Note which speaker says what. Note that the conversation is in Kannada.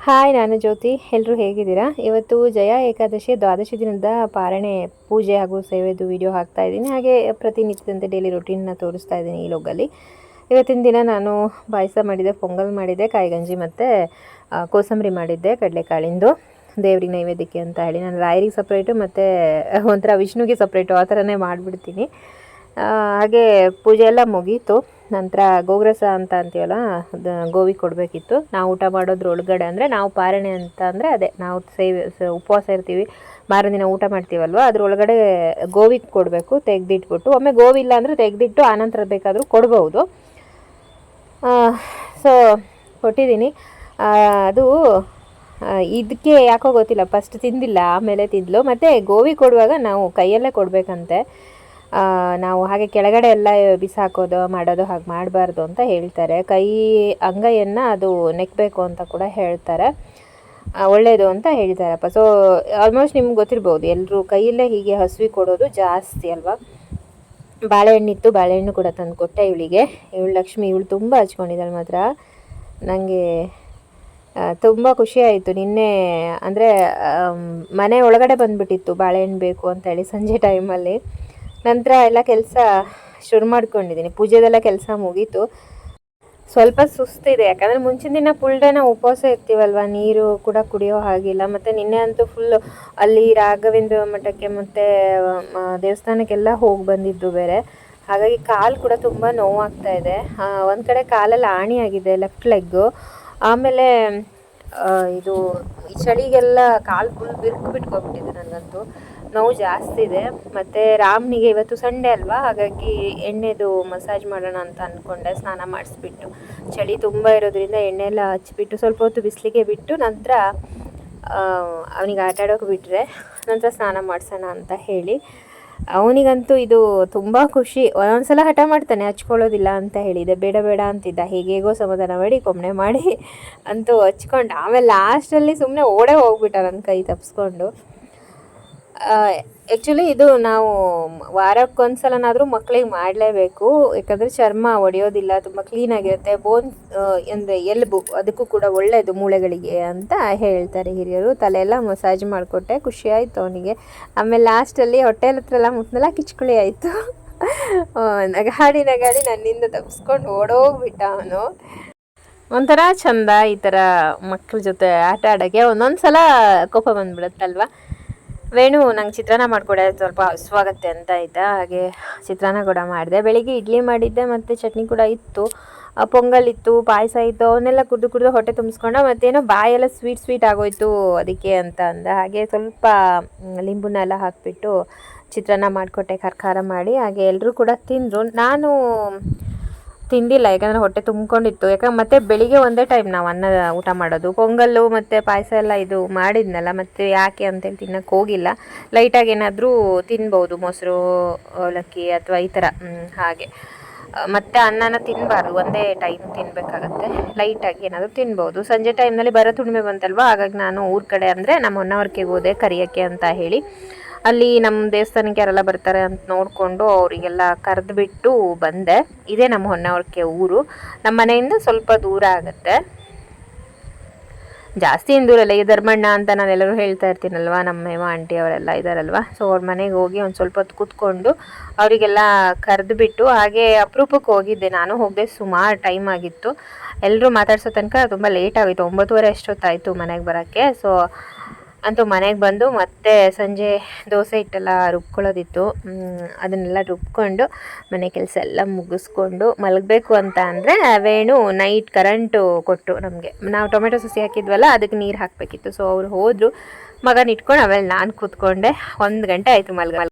Speaker 1: ಹಾಯ್ ನಾನು ಜ್ಯೋತಿ. ಎಲ್ಲರೂ ಹೇಗಿದ್ದೀರಾ? ಇವತ್ತು ಜಯ ಏಕಾದಶಿ ದ್ವಾದಶಿ ದಿನದ ಪಾರಣೆ ಪೂಜೆ ಹಾಗೂ ಸೇವೆದು ವಿಡಿಯೋ ಹಾಕ್ತಾ ಇದ್ದೀನಿ. ಹಾಗೆ ಪ್ರತಿನಿತ್ಯದಂತೆ ಡೈಲಿ ರೊಟೀನ್ನ ತೋರಿಸ್ತಾ ಇದ್ದೀನಿ ಈ ಲೋಗಲ್ಲಿ ಇವತ್ತಿನ ದಿನ ನಾನು ಪಾಯಸ ಮಾಡಿದ್ದೆ ಪೊಂಗಲ್ ಮಾಡಿದ್ದೆ ಕಾಯಿಗಂಜಿ ಮತ್ತು ಆ, ಕೋಸಂಬರಿ ಮಾಡಿದ್ದೆ ಕಡಲೆಕಾಳಿಂದು. ದೇವ್ರಿಗೆ ನೈವೇದ್ಯಕ್ಕೆ ಅಂತ ಹೇಳಿ ನಾನು ರಾಯರಿಗೆ ಸಪ್ರೇಟು ಮತ್ತು ಒಂಥರ ವಿಷ್ಣುಗೆ ಸಪ್ರೇಟು ಆ ಥರನೇ ಮಾಡಿಬಿಡ್ತೀನಿ. ಹಾಗೆ ಪೂಜೆ ಎಲ್ಲ ಮುಗೀತು. ನಂತರ ಗೋಗ್ರಸ ಅಂತ ಅಂತೀವಲ್ಲ ಗೋವಿ ಕೊಡಬೇಕಿತ್ತು. ನಾವು ಊಟ ಮಾಡೋದ್ರ ಒಳಗಡೆ ಅಂದರೆ ನಾವು ಪಾರಣೆ ಅಂತ ಅಂದರೆ ಅದೇ, ನಾವು ಸೇವೆ ಉಪವಾಸ ಇರ್ತೀವಿ. ಮಾರನೇ ಊಟ ಮಾಡ್ತೀವಲ್ವ, ಅದ್ರ ಒಳಗಡೆ ಗೋವಿ ಕೊಡಬೇಕು, ತೆಗೆದಿಟ್ಬಿಟ್ಟು, ಒಮ್ಮೆ ಗೋವಿ ಇಲ್ಲ ಅಂದರೆ ತೆಗೆದಿಟ್ಟು ಆನಂತರ ಬೇಕಾದರೂ ಕೊಡ್ಬೋದು. ಸೊ ಕೊಟ್ಟಿದ್ದೀನಿ. ಅದು ಇದಕ್ಕೆ ಯಾಕೋ ಗೊತ್ತಿಲ್ಲ ಫಸ್ಟ್ ತಿಂದಿಲ್ಲ, ಆಮೇಲೆ ತಿಂದಲು. ಮತ್ತು ಗೋವಿ ಕೊಡುವಾಗ ನಾವು ಕೈಯಲ್ಲೇ ಕೊಡಬೇಕಂತೆ. ನಾವು ಹಾಗೆ ಕೆಳಗಡೆ ಎಲ್ಲ ಬಿಸಾಕೋದು, ಮಾಡೋದು, ಹಾಗೆ ಮಾಡಬಾರ್ದು ಅಂತ ಹೇಳ್ತಾರೆ. ಕೈ ಅಂಗೈಯನ್ನು ಅದು ನೆಕ್ಕಬೇಕು ಅಂತ ಕೂಡ ಹೇಳ್ತಾರೆ. ಒಳ್ಳೆಯದು ಅಂತ ಹೇಳ್ತಾರಪ್ಪ ಸೊ ಆಲ್ಮೋಸ್ಟ್ ನಿಮ್ಗೆ ಗೊತ್ತಿರ್ಬೋದು ಎಲ್ಲರೂ ಕೈಯಲ್ಲೇ ಹೀಗೆ ಹಸುವಿ ಕೊಡೋದು ಜಾಸ್ತಿ ಅಲ್ವಾ? ಬಾಳೆಹಣ್ಣಿತ್ತು, ಬಾಳೆಹಣ್ಣು ಕೂಡ ತಂದು ಕೊಟ್ಟೆ ಇವಳಿಗೆ. ಇವಳು ಲಕ್ಷ್ಮಿ, ಇವಳು ತುಂಬ ಹಚ್ಕೊಂಡಿದ್ದಾಳೆ ಮಾತ್ರ. ನನಗೆ ತುಂಬ ಖುಷಿ ಆಯಿತು. ನಿನ್ನೆ, ಅಂದರೆ ಮನೆ ಒಳಗಡೆ ಬಂದುಬಿಟ್ಟಿತ್ತು, ಬಾಳೆಹಣ್ಣು ಬೇಕು ಅಂತ ಹೇಳಿ ಸಂಜೆ ಟೈಮಲ್ಲಿ ನಂತರ ಎಲ್ಲ ಕೆಲಸ ಶುರು ಮಾಡ್ಕೊಂಡಿದ್ದೀನಿ. ಪೂಜೆದೆಲ್ಲ ಕೆಲಸ ಮುಗೀತು. ಸ್ವಲ್ಪ ಸುಸ್ತಿದೆ. ಯಾಕಂದರೆ ಮುಂಚಿನ ದಿನ ಫುಲ್ ಡೇ ನಾವು ಉಪವಾಸ ಇರ್ತೀವಲ್ವ? ನೀರು ಕೂಡ ಕುಡಿಯೋ ಹಾಗಿಲ್ಲ. ಮತ್ತು ನಿನ್ನೆ ಅಂತೂ ಫುಲ್ ಅಲ್ಲಿ ರಾಘವೇಂದ್ರ ಮಠಕ್ಕೆ ಮತ್ತು ದೇವಸ್ಥಾನಕ್ಕೆಲ್ಲ ಹೋಗಿ ಬಂದಿದ್ದು ಬೇರೆ. ಹಾಗಾಗಿ ಕಾಲು ಕೂಡ ತುಂಬ ನೋವಾಗ್ತಾ ಇದೆ. ಒಂದು ಕಡೆ ಕಾಲಲ್ಲಿ ಆಣಿ ಆಗಿದೆ ಲೆಫ್ಟ್ ಲೆಗ್ಗು ಆಮೇಲೆ ಇದು ಚಳಿಗೆಲ್ಲ ಕಾಲು ಫುಲ್ ಬಿರುಕು ಬಿಟ್ಕೊಬಿಟ್ಟಿದೆ ನನಗಂತೂ ನೋವು ಜಾಸ್ತಿ ಇದೆ. ಮತ್ತು ರಾಮ್ನಿಗೆ ಇವತ್ತು ಸಂಡೇ ಅಲ್ವಾ? ಹಾಗಾಗಿ ಎಣ್ಣೆದು ಮಸಾಜ್ ಮಾಡೋಣ ಅಂತ ಅಂದ್ಕೊಂಡೆ ಸ್ನಾನ ಮಾಡಿಸ್ಬಿಟ್ಟು. ಚಳಿ ತುಂಬ ಇರೋದ್ರಿಂದ ಎಣ್ಣೆ ಎಲ್ಲ ಹಚ್ಬಿಟ್ಟು ಸ್ವಲ್ಪ ಹೊತ್ತು ಬಿಸಿಲಿಗೆ ಬಿಟ್ಟು ನಂತರ ಅವನಿಗೆ ಆಟ ಆಡೋಕೆ ಬಿಟ್ಟರೆ ನಂತರ ಸ್ನಾನ ಮಾಡಿಸೋಣ ಅಂತ ಹೇಳಿ. ಅವನಿಗಂತೂ ಇದು ತುಂಬ ಖುಷಿ. ಒಂದೊಂದ್ಸಲ ಹಠ ಮಾಡ್ತಾನೆ, ಹಚ್ಕೊಳ್ಳೋದಿಲ್ಲ ಅಂತ ಹೇಳಿದೆ ಬೇಡ ಬೇಡ ಅಂತಿದ್ದ. ಹೇಗೇಗೋ ಸಮಾಧಾನ ಮಾಡಿ ಕೊಮ್ಮನೆ ಮಾಡಿ ಅಂತೂ ಹಚ್ಕೊಂಡು, ಆಮೇಲೆ ಲಾಸ್ಟಲ್ಲಿ ಸುಮ್ಮನೆ ಓಡೇ ಹೋಗ್ಬಿಟ್ಟ ನನ್ನ ಕೈ ತಪ್ಪಿಸ್ಕೊಂಡು ಆ್ಯಕ್ಚುಲಿ ಇದು ನಾವು ವಾರಕ್ಕೊಂದ್ಸಲನಾದರೂ ಮಕ್ಕಳಿಗೆ ಮಾಡಲೇಬೇಕು. ಯಾಕಂದರೆ ಚರ್ಮ ಒಡೆಯೋದಿಲ್ಲ, ತುಂಬ ಕ್ಲೀನಾಗಿರುತ್ತೆ ಬೋನ್ ಅಂದರೆ ಎಲುಬು, ಅದಕ್ಕೂ ಕೂಡ ಒಳ್ಳೆಯದು ಮೂಳೆಗಳಿಗೆ ಅಂತ ಹೇಳ್ತಾರೆ ಹಿರಿಯರು. ತಲೆಯೆಲ್ಲ ಮಸಾಜ್ ಮಾಡಿಕೊಟ್ಟೆ ಖುಷಿ ಆಯಿತು ಅವನಿಗೆ. ಆಮೇಲೆ ಲಾಸ್ಟಲ್ಲಿ ಹೊಟ್ಟೆ ಹತ್ರ ಎಲ್ಲ ಮುಟ್ನೆಲ್ಲ, ಕಿಚ್ಕುಳಿ ಆಯಿತು. ನಗಾಡಿ ನಗಾಡಿ ನನ್ನಿಂದ ತಪ್ಪಿಸ್ಕೊಂಡು ಓಡೋಗ್ಬಿಟ್ಟ ಅವನು. ಒಂಥರ ಚಂದ ಈ ಥರ ಮಕ್ಕಳ ಜೊತೆ ಆಟ ಆಡೋಕ್ಕೆ. ಒಂದೊಂದು ಸಲ ಕೋಪ ಬಂದ್ಬಿಡುತ್ತಲ್ವ? ವೇಣು, ನಂಗೆ ಚಿತ್ರಾನ್ನ ಮಾಡಿಕೊಡೆ, ಸ್ವಲ್ಪ ಹಸುವಾಗತ್ತೆ ಅಂತ ಇದ್ದ, ಹಾಗೆ ಚಿತ್ರಾನ್ನ ಕೂಡ ಮಾಡಿದೆ. ಬೆಳಿಗ್ಗೆ ಇಡ್ಲಿ ಮಾಡಿದ್ದೆ, ಮತ್ತು ಚಟ್ನಿ ಕೂಡ ಇತ್ತು. ಪೊಂಗಲ್ ಇತ್ತು ಪಾಯಸ ಇತ್ತು, ಅವನ್ನೆಲ್ಲ ಕುಡಿದು ಕುಡಿದು ಹೊಟ್ಟೆ ತುಂಬಿಸ್ಕೊಂಡು, ಮತ್ತೇನೋ ಬಾಯೆಲ್ಲ ಸ್ವೀಟ್ ಸ್ವೀಟ್ ಆಗೋಯ್ತು ಅದಕ್ಕೆ ಅಂತ ಅಂದ. ಹಾಗೆ ಸ್ವಲ್ಪ ಲಿಂಬುನೆಲ್ಲ ಹಾಕಿಬಿಟ್ಟು ಚಿತ್ರಾನ್ನ ಮಾಡಿಕೊಟ್ಟೆ ಖಾರ ಮಾಡಿ. ಹಾಗೆ ಎಲ್ಲರೂ ಕೂಡ ತಿಂದರು. ನಾನು ತಿಂದಿಲ್ಲ, ಯಾಕಂದರೆ ಹೊಟ್ಟೆ ತುಂಬ್ಕೊಂಡಿತ್ತು. ಯಾಕಂದ್ರೆ ಮತ್ತೆ ಬೆಳಿಗ್ಗೆ ಒಂದೇ ಟೈಮ್ ನಾವು ಅನ್ನ ಊಟ ಮಾಡೋದು. ಪೊಂಗಲ್ಲು ಮತ್ತು ಪಾಯಸ ಎಲ್ಲ ಇದು ಮಾಡಿದ್ನಲ್ಲ, ಮತ್ತೆ ಯಾಕೆ ಅಂತೇಳಿ ತಿನ್ನಕ್ಕೆ ಹೋಗಿಲ್ಲ. ಲೈಟಾಗಿ ಏನಾದರೂ ತಿನ್ಬೋದು, ಮೊಸರು, ಅವಲಕ್ಕಿ ಅಥವಾ ಈ ಥರ ಹಾಗೆ. ಮತ್ತೆ ಅನ್ನನ ತಿನ್ನಬಾರ್ದು ಒಂದೇ ಟೈಮ್ ತಿನ್ನಬೇಕಾಗತ್ತೆ ಲೈಟಾಗಿ ಏನಾದರೂ ತಿನ್ಬೋದು. ಸಂಜೆ ಟೈಮ್ನಲ್ಲಿ ಬರೋ ತುಣಿಮೆ ಬಂತಲ್ವ? ಹಾಗಾಗಿ ನಾನು ಊರ ಕಡೆ ಅಂದರೆ ನಮ್ಮ ಹೊನ್ನವರ್ಕೆಗೆ ಹೋದೆ ಕರಿಯೋಕ್ಕೆ ಅಂತ ಹೇಳಿ. ಅಲ್ಲಿ ನಮ್ಮ ದೇವಸ್ಥಾನಕ್ಕೆ ಯಾರೆಲ್ಲ ಬರ್ತಾರೆ ಅಂತ ನೋಡಿಕೊಂಡು ಅವರಿಗೆಲ್ಲ ಕರೆದುಬಿಟ್ಟು ಬಂದೆ. ಇದೇ ನಮ್ಮ ಹೊನ್ನವರಕ್ಕೆ ಊರು. ನಮ್ಮ ಮನೆಯಿಂದ ಸ್ವಲ್ಪ ದೂರ ಆಗುತ್ತೆ. ಜಾಸ್ತಿ ಏನು ದೂರಲ್ಲ ಈ ಧರ್ಮಣ್ಣ ಅಂತ ನಾನೆಲ್ಲರೂ ಹೇಳ್ತಾ ಇರ್ತೀನಲ್ವ? ನಮ್ಮ ಮೇವ ಆಂಟಿ ಅವರೆಲ್ಲ ಇದ್ದಾರಲ್ವ ಸೊ ಅವ್ರ ಮನೆಗೆ ಹೋಗಿ ಒಂದು ಸ್ವಲ್ಪ ಹೊತ್ತು ಕೂತ್ಕೊಂಡು ಅವರಿಗೆಲ್ಲ ಕರೆದುಬಿಟ್ಟು ಹಾಗೆ ಅಪರೂಪಕ್ಕೆ ಹೋಗಿದ್ದೆ. ನಾನು ಹೋಗದೆ ಸುಮಾರು ಟೈಮ್ ಆಗಿತ್ತು. ಎಲ್ಲರೂ ಮಾತಾಡ್ಸೋ ತನಕ ತುಂಬ ಲೇಟ್ ಆಗೋಯ್ತು. ಒಂಬತ್ತುವರೆ ಅಷ್ಟೊತ್ತಾಯಿತು ಮನೆಗೆ ಬರೋಕ್ಕೆ. ಸೊ ಅಂತೂ ಮನೆಗೆ ಬಂದು ಮತ್ತೆ ಸಂಜೆ ದೋಸೆ ಹಿಟ್ಟೆಲ್ಲ ರುಬ್ಕೊಳ್ಳೋದಿತ್ತು. ಅದನ್ನೆಲ್ಲ ರುಬ್ಕೊಂಡು ಮನೆ ಕೆಲಸ ಎಲ್ಲ ಮುಗಿಸ್ಕೊಂಡು ಮಲಗಬೇಕು ಅಂತ ಅಂದರೆ ವೇಣು ನೈಟ್ ಕರೆಂಟು ಕೊಟ್ಟು ನಮಗೆ. ನಾವು ಟೊಮೆಟೊ ಸಸಿ ಹಾಕಿದ್ವಲ್ಲ, ಅದಕ್ಕೆ ನೀರು ಹಾಕಬೇಕಿತ್ತು. ಸೊ ಅವ್ರು ಹೋದರು, ಮಗನ ಇಟ್ಕೊಂಡು ಆಮೇಲೆ ನಾನು ಕೂತ್ಕೊಂಡೆ. ಒಂದು ಗಂಟೆ ಆಯಿತು ಮಲ್ಗ